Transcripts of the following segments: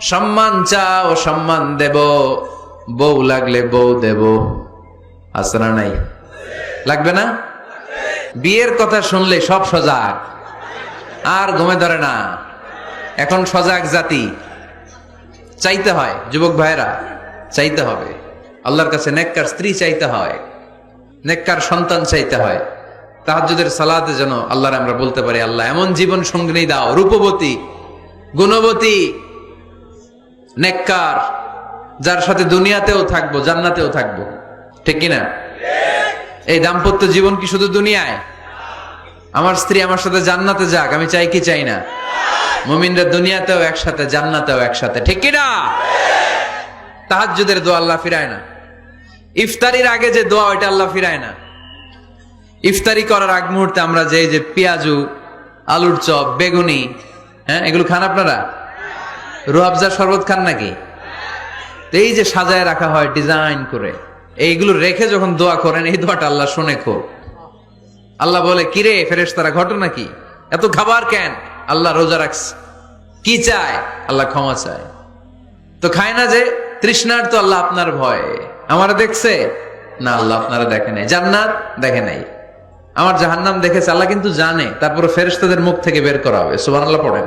সম্মান চাও, সম্মান দেব। বউ লাগলে বউ দেব। আসনা নাই? লাগবে না? বিয়ের কথা শুনলে সব সজাগ। আর ঘুমে ধরে না। এখন সজাগ জাতি। চাইতে হয়, যুবক ভাইরা চাইতে হবে। আল্লাহর কাছে নেককার স্ত্রী চাইতে হয়। নেককার সন্তান চাইতে হয়। তাহাজ্জুদের সালাতে যেন আল্লাহর আমরা বলতে পারি, আল্লাহ এমন জীবন সঙ্গিনী দাও, রূপবতী, গুণবতী। নেককার, যার সাথে দুনিয়াতেও থাকব, জান্নাতেও থাকব। ঠিক কিনা এই দাম্পত্য জীবন কি শুধু দুনিয়ায়? আমার স্ত্রী আমার সাথে জান্নাতে যাক, আমি চাই কি চাই না? মুমিনরা দুনিয়াতেও একসাথে, জান্নাতেও একসাথে। ঠিক কিনা তাহাজ্জুদের দোয়া আল্লাহ ফিরায় না। ইফতারির আগে যে দোয়া, ওইটা আল্লাহ ফিরায় না। ইফতারি করার আগ মুহূর্তে আমরা যে যে পেঁয়াজু, আলুর চপ, বেগুনি হ্যাঁ এগুলো খান আপনারা? রুহাবজা শরবত খান নাকি? এই যে সাজায় রাখা হয় ডিজাইন করে, এইগুলো রেখে যখন দোয়া করেন, এই দোয়াটা আল্লাহ শুনে খো আল্লাহ বলে, কিরে ফেরেস তারা ঘটনা কি? এত খাবার কেন? আল্লাহ রোজা রাখছে। কি চায়? আল্লাহ ক্ষমা চায়। তো খায় না যে, তৃষ্ণার তো আল্লাহ আপনার ভয়। আমার দেখছে? না, আল্লাহ আপনারা দেখে নাই। জান্নাত দেখে নাই। আমার জাহান্নাম দেখেছে, আল্লাহ কিন্তু জানে। তারপরে ফেরেশতাদের মুখ থেকে বের করা হবে। সুবহানাল্লাহ পড়েন।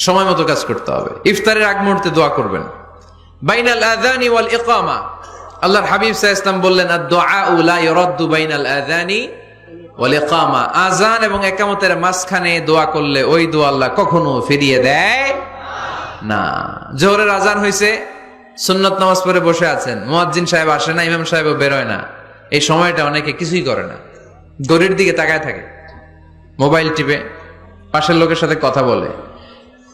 সময় মতো কাজ করতে হবে। ইফতারের আগ মুহূর্তে দোয়া করবেন। বাইনাল আযানি ওয়াল ইকামা। আল্লাহর হাবিব আলাইহি ওয়াসাল্লাম বললেন বাইনাল আযানি ওয়াল ইকামা। আযান এবং ইকামতের মাঝখানে দোয়া করলে ওই দোয়া আল্লাহ কখনো ফিরিয়ে দেয় না। জোহরের আজান হয়েছে সুন্নত নামাজ পড়ে বসে আছেন। মুয়াজ্জিন সাহেব আসে না, ইমাম সাহেবও বেরোয় না। এই সময়টা অনেকে কিছুই করে না। দড়ির দিকে তাকায় থাকে। মোবাইল টিপে, পাশের লোকের সাথে কথা বলে।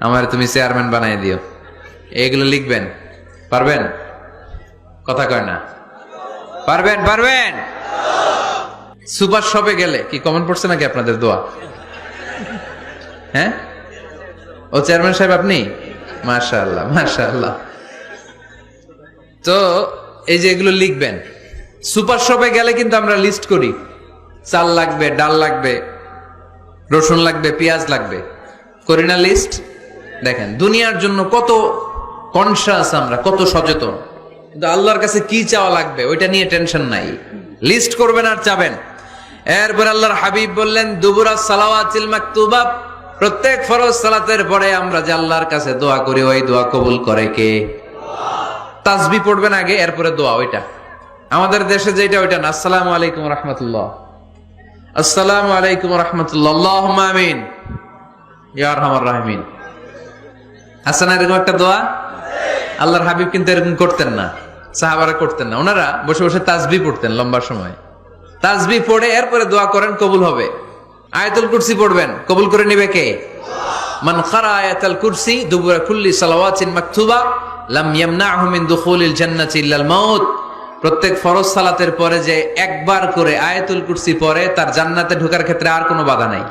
আমার তুমি চেয়ারম্যান বানাই দিও। এগুলো লিখবেন। পারবেন? কথা কয় না। পারবেন? পারবেন? সুপার শপে গেলে। কি কমেন্ট পড়ছে নাকি আপনাদের দোয়া? হ্যাঁ? ও চেয়ারম্যান সাহেব আপনি? মাশাআল্লাহ মাশাআল্লাহ। তো এই যে এগুলো লিখবেন। সুপার শপে গেলে কিন্তু আমরা লিস্ট করি। চাল লাগবে, ডাল লাগবে, রসুন লাগবে, পেঁয়াজ লাগবে। করি না লিস্ট দেখেন, দুনিয়ার জন্য কত কনসাস আমরা, কত সচেতন। কিন্তু আল্লাহর কাছে কি চাওয়া লাগবে, ওইটা নিয়ে টেনশন নাই। লিস্ট করবেন আর চাবেন। এরপর আল্লাহর হাবিব বললেন, দুবুরা সালাওয়াতিল মাকতুবা প্রত্যেক ফরজ সালাতের পরে আমরা যে আল্লাহর কাছে দোয়া করি, ওই দোয়া কবুল করে কে? তাসবি পড়বেন আগে, এরপরে দোয়া, ওইটা। আমাদের দেশে যেটা, ওইটা না। আসসালামু আলাইকুম রহমতুল্লাহ। আসসালামু আলাইকুম রহমতুল্লাহ। আমিন। ইয়ার আরহামার রাহিমিন। আছে না এরকম একটা দোয়া? আল্লাহর হাবিব কিন্তু এরকম করতেন না, সাহাবারা করতেন না। ওনারা বসে বসে তাসবি পড়তেন লম্বা সময়। তাসবি পড়ে এরপরে দোয়া করেন, কবুল হবে। আয়াতুল কুরসি পড়বেন, কবুল করে নিবে কে? মান খারা আয়াতুল কুরসি, দুবুরা কুল্লি সালাওয়াতিন মাকতুবা, লাম ইয়ামনাহু মিন দুখুলিল জান্নাতি ইল্লাল মাউত। প্রত্যেক ফরজ সালাতের পরে যে একবার করে আয়াতুল কুরসি পড়ে, তার জান্নাতে ঢোকার ক্ষেত্রে আর কোনো বাধা নাই।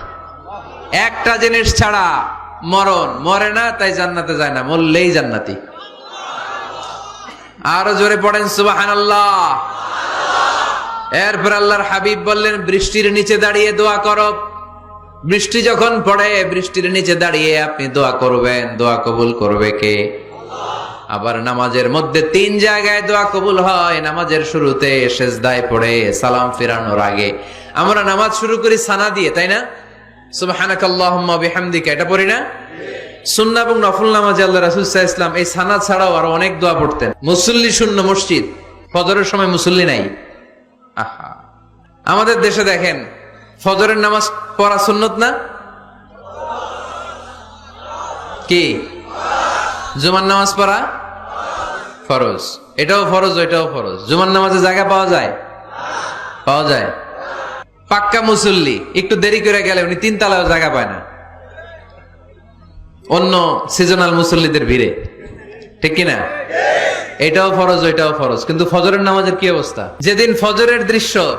একটা জিনিস ছাড়া মরণ। মরে না, তাই জান্নাতে যায় না, মরলেই জান্নাতি। আরও জোরে পড়েন সুবাহান আল্লাহ এরপর আল্লাহর হাবিব বললেন, বৃষ্টির নিচে দাঁড়িয়ে দোয়া করো। বৃষ্টি যখন পড়ে, বৃষ্টির নিচে দাঁড়িয়ে আপনি দোয়া করবেন। দোয়া কবুল করবে কে? আবার নামাজের মধ্যে তিন জায়গায় দোয়া কবুল হয়। নামাজের শুরুতে সেজদায় পড়ে, সালাম ফিরানোর আগে। আমরা নামাজ শুরু করি সানা দিয়ে, তাই না? সুবহানাক আল্লাহুম্মা বিহামদিকা, এটা পড়ি না? সুন্নাহ এবং নামাজে আল্লাহ রাসূল ওয়াসাল্লাম এই সানা ছাড়াও আরও অনেক দোয়া পড়তেন। মুসল্লি শূন্য মসজিদ, ফজরের সময় মুসল্লি নাই। আহা। আমাদের দেশে দেখেন, ফজরের নামাজ পড়া সুন্নত না? কি? জুমার নামাজ পড়া ফরজ। এটাও ফরজ, ওইটাও ফরজ। জুমার নামাজে জায়গা পাওয়া যায়? পাওয়া যায়। পাক্কা মুসল্লি, একটু দেরি করে গেলে উনি তিন তালাও জায়গা পায় না। অন্য সিজনাল মুসল্লিদের ভিড়ে। ঠিক কিনা? এটাও ফরজ, ওইটাও ফরজ। কিন্তু ফজরের নামাজের কি অবস্থা? যেদিন ফজরের দৃশ্য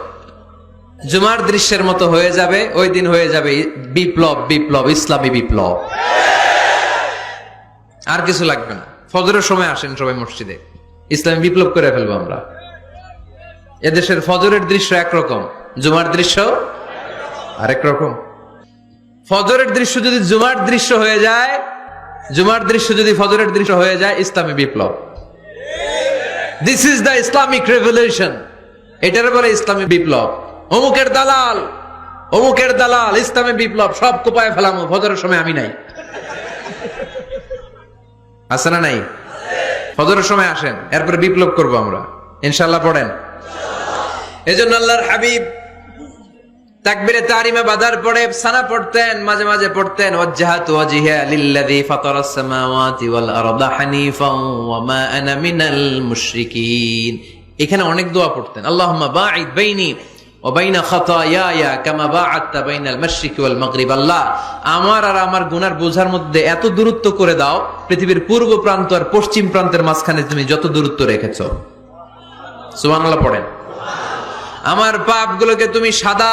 জুমার দৃশ্যের মতো হয়ে যাবে, ওই দিন হয়ে যাবে বিপ্লব বিপ্লব, ইসলামী বিপ্লব। আর কিছু লাগবে না। ফজরের সময় আসেন সবাই মসজিদে। ইসলামী বিপ্লব করে ফেলব আমরা। এদেশের ফজরের দৃশ্য একরকম। জুমার দৃশ্য? আরেক রকম। ফজরের দৃশ্য যদি জুমার দৃশ্য হয়ে যায় জুমার দৃশ্য যদি ফজরের দৃশ্য হয়ে যায় ইসলামী বিপ্লব। This is the Islamic revolution এটার বলে ইসলামী বিপ্লব। অমুকের দালাল অমুকের দালাল ইসলামী বিপ্লব সব কোপায় ফেলামো ফজরের সময় আমি নাই। আছে না নাই? ফজরের সময় আসেন এরপরে বিপ্লব করব আমরা। ইনশাল্লাহ পড়েন। এজন্য আল্লাহর হাবিব তাকবিরে তারিমে বাদার পড়ে, সানা পড়তেন, মাঝে মাঝে পড়তেন, ওয়াজ্জাহাতু ওয়াজহিয়া লিল্লাযী ফাতারাস সামাওয়াতি ওয়াল আরদা হানিফাও ওয়া মা আনা মিনাল মুশরিকিন। এখানে অনেক দোয়া পড়তেন। আল্লাহুম্মা বাঈদ বাইনি ওয়া বাইনা খাতায়ায়া কামা বাআদতা বাইনাল মাশরিকি ওয়াল মাগরিব। আল্লাহ, আমার আর আমার গুনার বোঝার মধ্যে এত দূরত্ব করে দাও, পৃথিবীর পূর্ব প্রান্ত আর পশ্চিম প্রান্তের মাঝখানে তুমি যত দূরত্ব রেখেছো। সুবহানাল্লাহ পড়েন। আমার পাপগুলোকে তুমি সাদা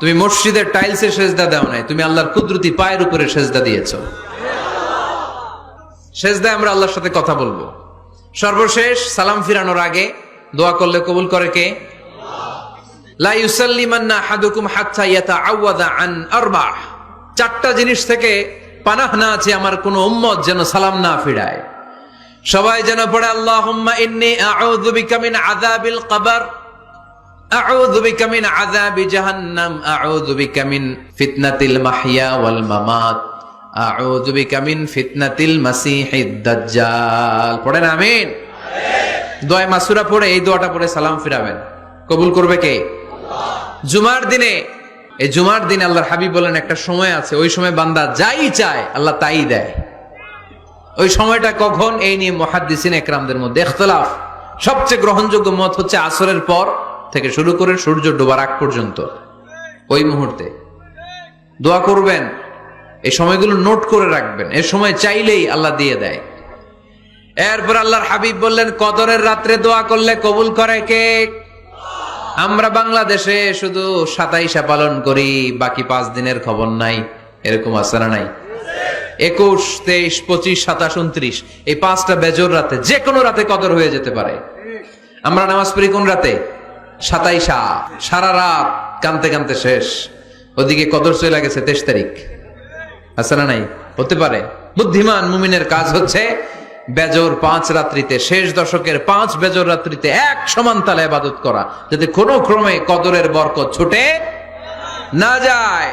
তুমি মসজিদের টাইলসে সেজদা দাও নাই, তুমি আল্লাহর কুদরতি পায়ের উপরে সেজদা দিয়েছ। সেজদায় আমরা আল্লাহর সাথে কথা বলব। সর্বশেষ সালাম ফিরানোর আগে দোয়া করলে কবুল করে কে? চারটা জিনিস থেকে পানাহ না আছে আমার কোন উম্মত যেন সালাম না ফিরায়। সবাই যেন পড়ে, আল্লাহুম্মা ইন্নী আউযু বিকা মিন মিন মিন আমিন। এই সালাম ফিরাবেন। কবুল করবে কে? জুমার দিনে, এই জুমার দিনে আল্লাহর হাবিব বলেন, একটা সময় আছে, ওই সময় বান্দা যাই চায়, আল্লাহ তাই দেয়। ওই সময়টা কখন? এই নিয়ে মহাদ্দিসিন একরামদের মধ্যে সবচেয়ে গ্রহণযোগ্য মত হচ্ছে আসরের পর থেকে শুরু করে সূর্য ডোবার আগ পর্যন্ত। ওই মুহূর্তে দোয়া করবেন, এই সময়গুলো নোট করে রাখবেন এই সময় চাইলেই আল্লাহ দিয়ে দেয়। এরপর আল্লাহর হাবিব বললেন, কদরের রাত্রে দোয়া করলে কবুল করে কে? আমরা বাংলাদেশে শুধু সাতাইশা পালন করি, বাকি পাঁচ দিনের খবর নাই। এরকম না নাই? একুশ, তেইশ, পঁচিশ, সাতাশ, উনত্রিশ, এই পাঁচটা বেজর রাতে যে কোনো রাতে কদর হয়ে যেতে পারে। আমরা নামাজ পড়ি কোন রাতে? সাতাইশা, সারা রাত কানতে কানতে শেষ। ওদিকে কদর চলে গেছে তেইশ তারিখ। আছে না নাই? হতে পারে। বুদ্ধিমান মুমিনের কাজ হচ্ছে বেজর পাঁচ রাত্রিতে, শেষ দশকের পাঁচ বেজর রাত্রিতে এক সমান তালে আবাদত করা। যাতে কোনো ক্রমে কদরের বরকত ছুটে না যায়